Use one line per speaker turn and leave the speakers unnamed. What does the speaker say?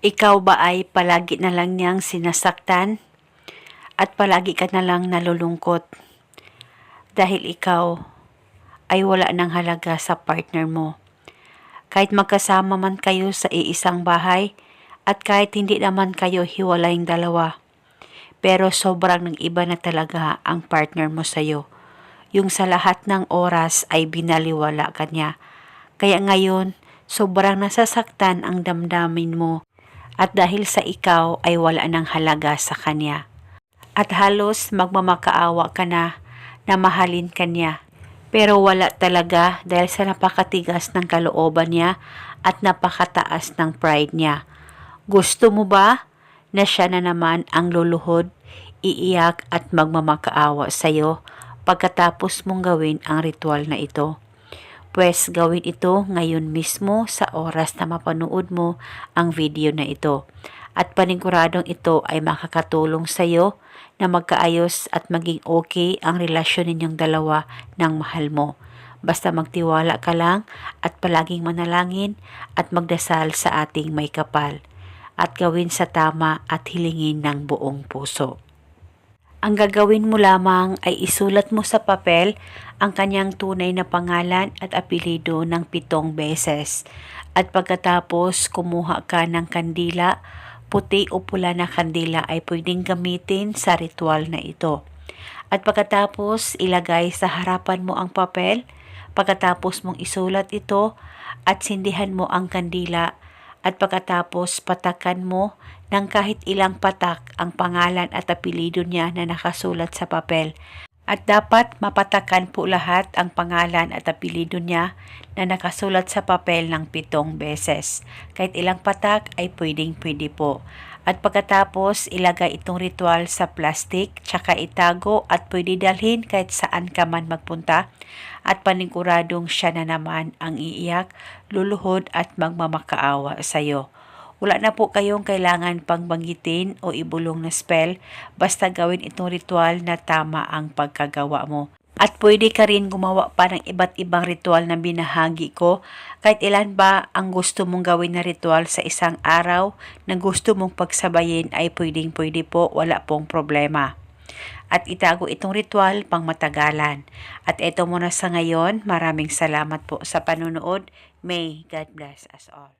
Ikaw ba ay palagi na lang niyang sinasaktan? At palagi ka na lang nalulungkot? Dahil ikaw ay wala ng halaga sa partner mo. Kahit magkasama man kayo sa iisang bahay at kahit hindi naman kayo hiwalayng dalawa. Pero sobrang ng iba na talaga ang partner mo sa'yo. Yung sa lahat ng oras ay binaliwala ka niya. Kaya ngayon, sobrang nasasaktan ang damdamin mo at dahil sa ikaw ay wala ng halaga sa kanya. At halos magmamakaawa ka na na mahalin ka niya. Pero wala talaga dahil sa napakatigas ng kalooban niya at napakataas ng pride niya. Gusto mo ba na siya na naman ang luluhod, iiyak at magmamakaawa sa'yo pagkatapos mong gawin ang ritual na ito? Pwes gawin ito ngayon mismo sa oras na mapanood mo ang video na ito. At paniguradong ito ay makakatulong sa iyo na magkaayos at maging okay ang relasyon ninyong dalawa ng mahal mo. Basta magtiwala ka lang at palaging manalangin at magdasal sa ating may kapal. At gawin sa tama at hilingin ng buong puso. Ang gagawin mo lamang ay isulat mo sa papel ang kanyang tunay na pangalan at apelido ng pitong beses. At pagkatapos kumuha ka ng kandila, puti o pula na kandila ay pwedeng gamitin sa ritual na ito. At pagkatapos ilagay sa harapan mo ang papel, pagkatapos mong isulat ito at sindihan mo ang kandila at pagkatapos patakan mo ng kahit ilang patak ang pangalan at apelido niya na nakasulat sa papel. At dapat mapatakan po lahat ang pangalan at apelido niya na nakasulat sa papel ng pitong beses. Kahit ilang patak ay pwedeng pwede po. At pagkatapos ilagay itong ritual sa plastic, tsaka itago at pwede dalhin kahit saan ka man magpunta. At paniguradong siya na naman ang iiyak, luluhod at magmamakaawa sa iyo. Wala na po kayong kailangan pang banggitin o ibulong na spell, basta gawin itong ritual na tama ang pagkagawa mo. At pwede ka rin gumawa pa ng iba't ibang ritual na binahagi ko, kahit ilan ba ang gusto mong gawin na ritual sa isang araw na gusto mong pagsabayin ay pwedeng pwede po, wala pong problema. At itago itong ritual pang matagalan. At ito muna sa ngayon, maraming salamat po sa panonood. May God bless us all.